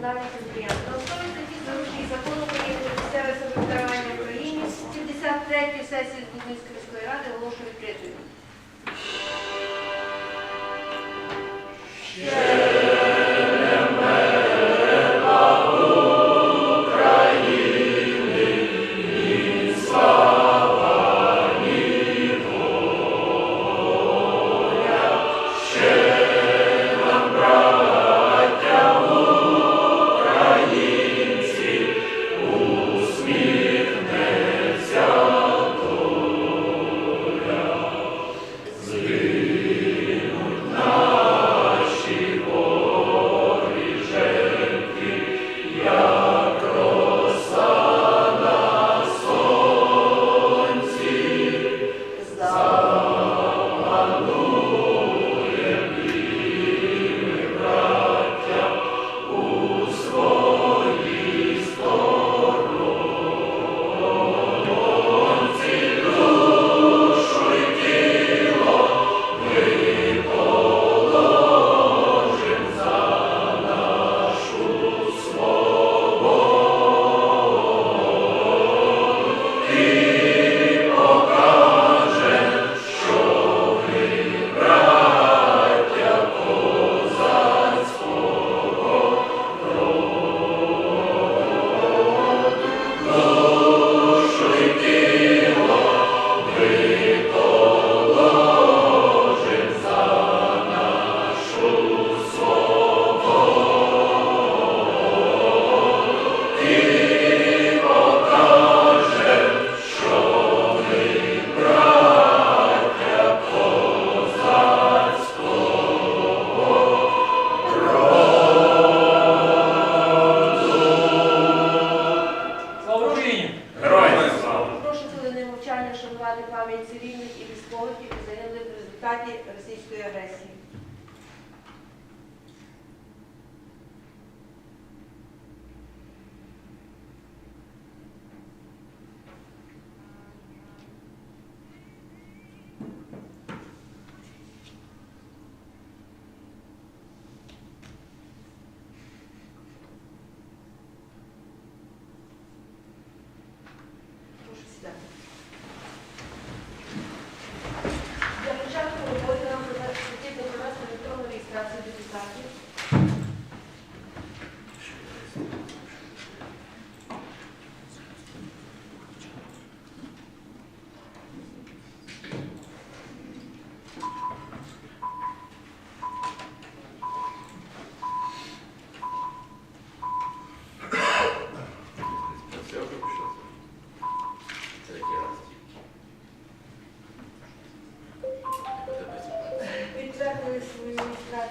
комунальних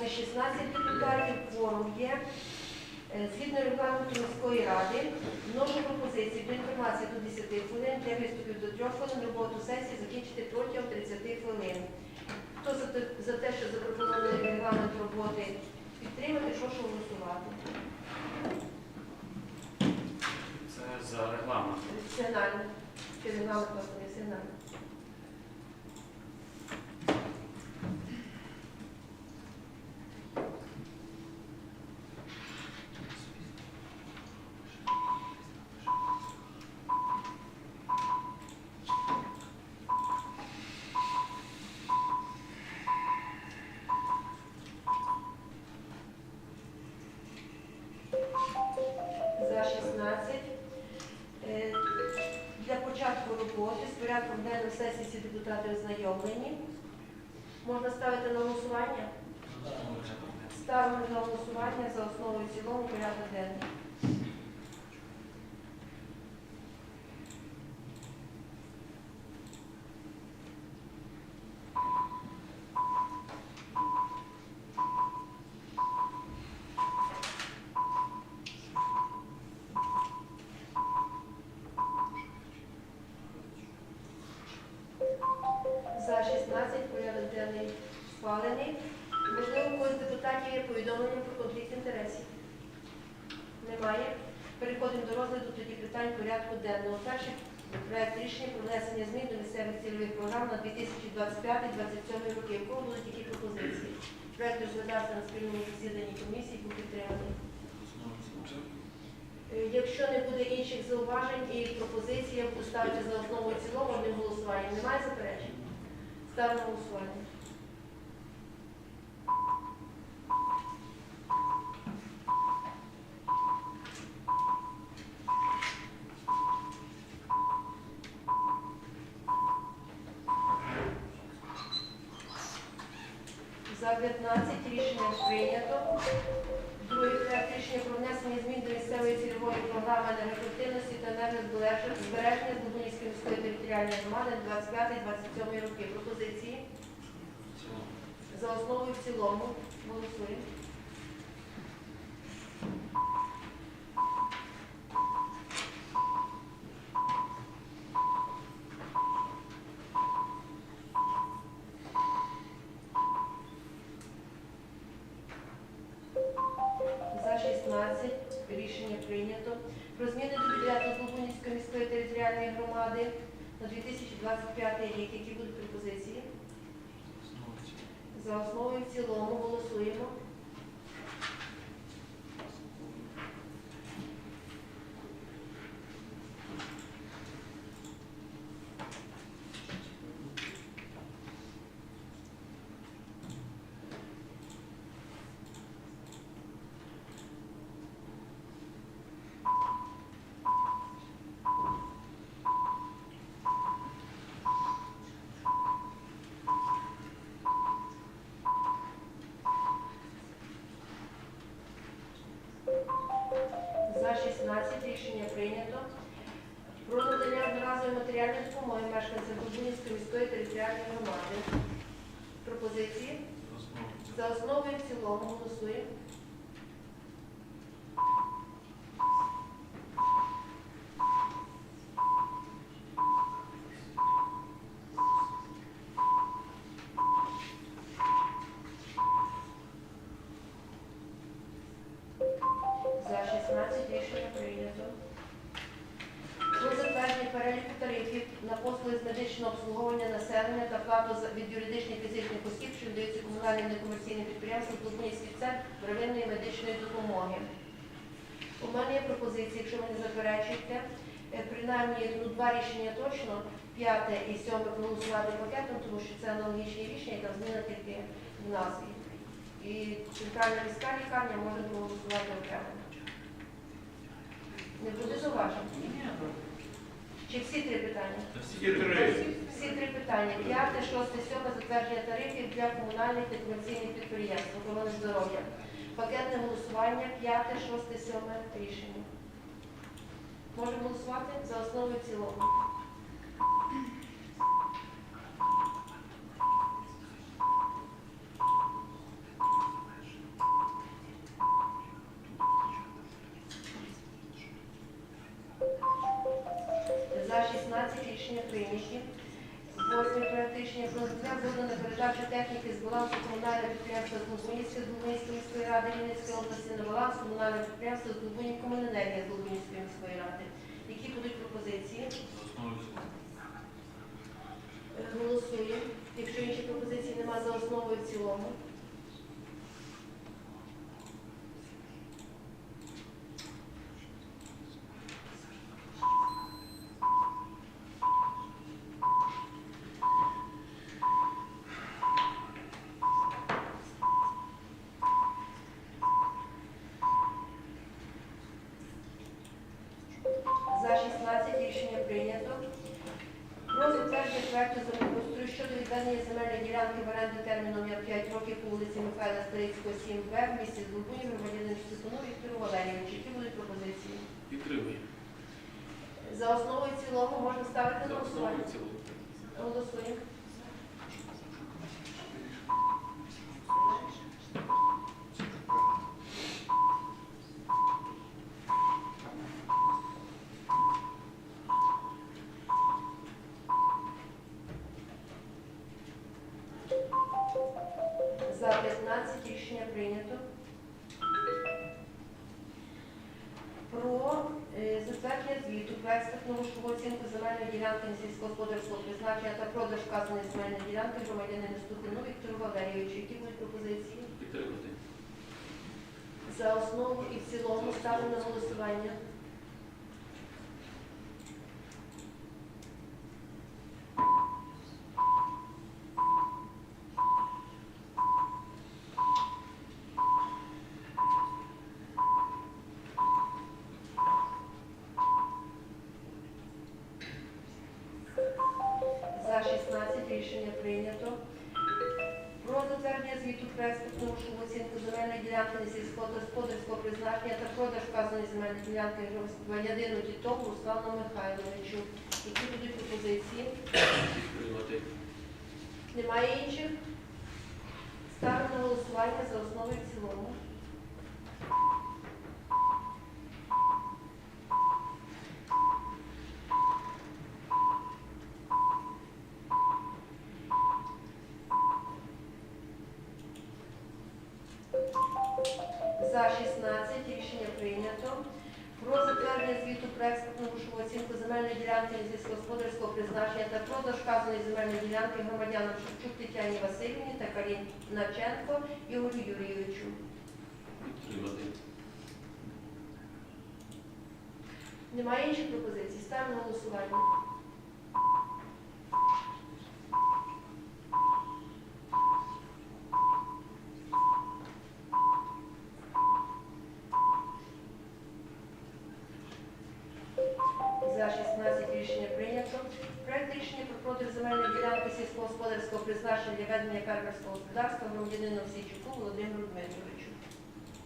реєстрацію 16 депутатів, кворум є. Е, Згідно регламенту міської ради, вношу пропозиції до інформації до 10 хвилин, для виступів до 3 хвилин, роботу сесії закінчити протягом 30 хвилин. Хто за те, що запропонований регламент роботи підтримати, прошу голосувати. Це за регламент. Сигнально. Чи регламент просто не сигнально. За 16. Е, Для початку роботи з порядком денним сесії всі депутати ознайомлені. Можна ставити на голосування? Ставимо на голосування за основу і цілому порядок денний. 2025-2027 роки. У кого будуть такі пропозиції? Проект розглядався на спільному засіданні комісії, був підтриманий. Е, Якщо не буде інших зауважень і пропозицій, я буду за основу цілого одним голосуванням. Немає заперечень? Ставлю голосування. 15 рішення прийнято. Другий проект рішення про внесення змін до місцевої цільової програми енергоефективності та енергозбереження Дубинської міської територіальної громади 25-27 роки. Пропозиції за основу і в цілому. Голосуємо. 16 рішення прийнято. Про надання одноразової матеріальної допомоги мешканцям Дубинської міської територіальної громади. Пропозиції? За основу і в цілому голосуємо. Рішення прийнято. Про затвердження переліку тарифів на послуги з медичного обслуговування населення та плату від юридичних фізичних осіб, що надаються комунальним некомерційним підприємствам Клубницький центр первинної медичної допомоги. У мене є пропозиції, якщо ви не заперечуєте, е, принаймні ну, два рішення точно, п'яте і сьоме проголосувати пакетом, тому що це аналогічні рішення, яка зміна тільки в назві. І центральна міська лікарня може проголосувати окремо. Не буде зауважень? Чи всі три питання? Всі три. Всі три питання. П'яте, шосте, сьоме затвердження тарифів для комунальних та комерційних підприємств охорони здоров'я. Пакетне голосування, п'яте, шосте, сьоме рішення. Можемо голосувати за основу і цілому. Техніки з балансу комунального підприємства Глубинської Глубинської міської ради Вінницької області на баланс комунального підприємства Глубинської комуненергія Глубинської міської ради. Які будуть пропозиції? Е, Голосуємо. Якщо інші пропозиції немає за основу і в цілому. За 16 рішення прийнято. Про затвердження проекту землеустрою щодо відведення земельної ділянки в оренду терміном на 5 років по вулиці Михайла Старицького, 7Б в місті Здолбуні громадянину Степану Віктору Валерійовичу. Які будуть пропозиції? Підтримуємо. За основу і цілому можна ставити на голосування. Голосуємо. Сільськогосподарського призначення та продаж вказаної земельної ділянки громадянину Ступину Віктору Валерійовичу. Які будуть пропозиції? Підтримати. За основу і в цілому ставлю на голосування. Рішення прийнято. Про затвердження звіту про експортну грошову оцінку земельної ділянки сільськогосподарського призначення та продаж вказаної земельної ділянки громадянину Тітову Руслану Михайловичу. Які будуть пропозиції? Немає інших? Ставлю на голосування за основу і в цілому. За 16 рішення прийнято. Про затвердження звіту про експортну грошову оцінку земельної ділянки сільськогосподарського призначення та продаж вказаної земельної ділянки громадянам Шевчук Тетяні Васильівні та Каріначенко Ігорю Юрійовичу. Немає інших пропозицій? Ставимо голосування. Призначення для ведення фермерського господарства громадянину Всійчуку Володимиру Дмитровичу.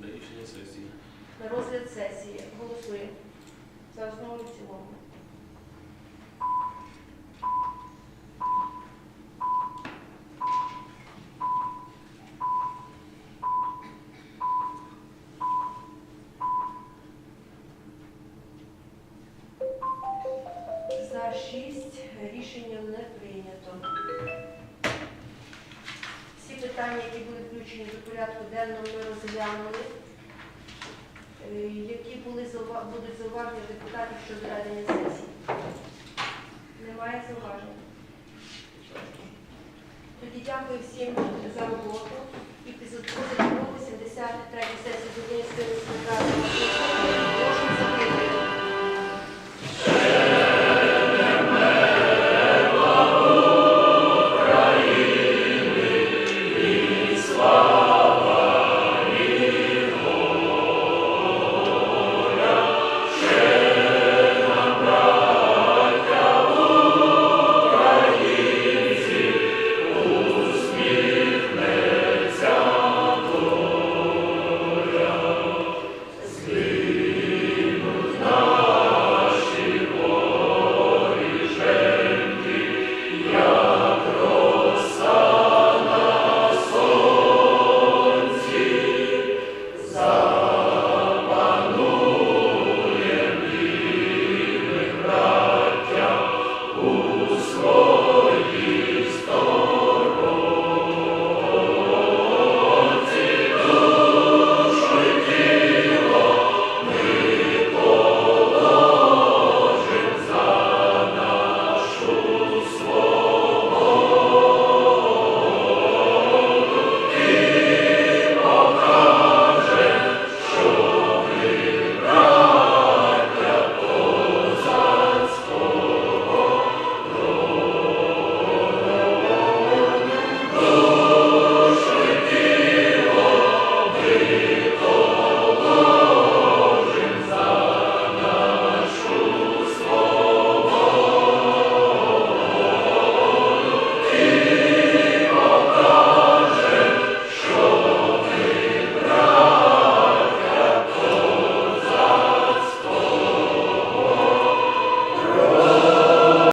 На рішення сесії. На розгляд сесії. Голосуємо. За основу і в цілому. рішень до порядку денного ми розглянули, е, які були будуть зауваження депутатів щодо ведення сесії. Немає зауважень. Тоді дякую всім за роботу і підготовку 83 сесії з